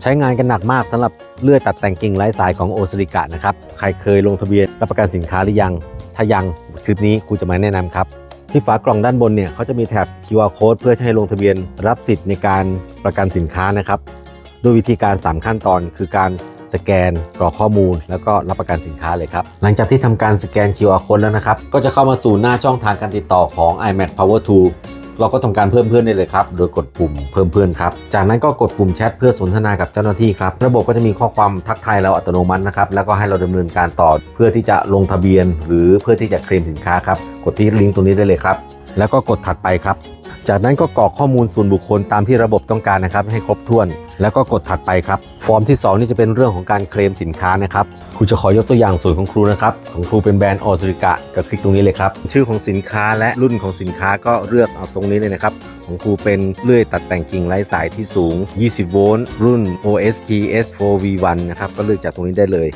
ใช้งานกันหนักมากสำหรับเลื่อยตัดแต่งกิ่งไร้สายของโอซิลิกะนะครับ ใครเคยลงทะเบียนรับประกันสินค้าหรือยัง ถ้ายังคลิปนี้ครูจะมาแนะนำครับ ที่ฝากล่องด้านบนเนี่ยเขาจะมีแถบ QR code เพื่อให้ลงทะเบียนรับสิทธิ์ในการประกันสินค้านะครับ ด้วยวิธีการ 3 ขั้นตอน คือการสแกนกรอกข้อมูล แล้วก็รับประกันสินค้าเลยครับ หลังจากที่ทำการสแกน QR code แล้วนะครับ ก็จะเข้ามาสู่หน้าช่องทางการติดต่อของ iMac Power 2 เราก็ทำการเพิ่มเพื่อนได้เลยครับ โดยกดปุ่มเพิ่มเพื่อนครับ จากนั้นก็กดปุ่มแชทเพื่อสนทนากับเจ้าหน้าที่ครับ ระบบก็จะมีข้อความทักทายเราอัตโนมัตินะครับ แล้วก็ให้เราดำเนินการต่อเพื่อที่จะลงทะเบียน หรือเพื่อที่จะเคลมสินค้าครับ กดที่ลิงก์ตรงนี้ได้เลยครับ แล้วก็กดถัดไปครับ จากนั้นก็กรอกข้อมูลส่วนบุคคลตามที่ระบบต้องการนะครับ ให้ครบถ้วน แล้วก็กดถัดไปครับ ฟอร์มที่ 2 นี่จะเป็นเรื่องของการเคลมสินค้านะครับครูจะขอยกตัวอย่างสูตรของครูนะครับ ของครูเป็นแบรนด์ออสริกะก็คลิกตรงนี้เลยครับ ชื่อของสินค้าและรุ่นของสินค้าก็เลือกเอาตรงนี้เลยนะครับของครูเป็นเลื่อยตัดแต่งกิ่งไร้สายที่สูง 20 โวลต์รุ่น OSP S4V1 นะครับก็เลือกจากตรงนี้ได้เลย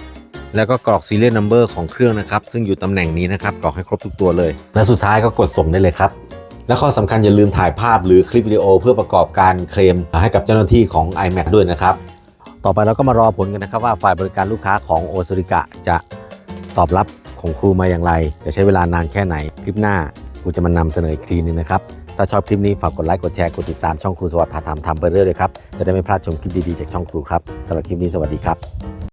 แล้วก็กรอก serial number ของเครื่องนะครับ ซึ่งอยู่ตำแหน่งนี้นะครับ กรอกให้ครบทุกตัวเลย และสุดท้ายก็กดส่งได้เลยครับ และข้อสำคัญอย่าลืมถ่ายภาพหรือคลิปวิดีโอ เพื่อประกอบการเคลมให้กับเจ้าหน้าที่ของ iMac ด้วยนะครับ ต่อไปเราก็มารอผลกันนะครับว่าฝ่ายบริการลูกค้าของโอซริกะจะตอบรับของครูมาอย่างไร จะใช้เวลานานแค่ไหน คลิปหน้าครูจะมานำเสนออีกทีนึงนะครับ ถ้าชอบคลิปนี้ฝากกดไลค์กดแชร์กดติดตามช่องครูสวัสดิ์พาทำทำไปเรื่อยเลยครับ จะได้ไม่พลาดชมคลิปดีๆจากช่องครูครับสำหรับคลิปนี้สวัสดีครับ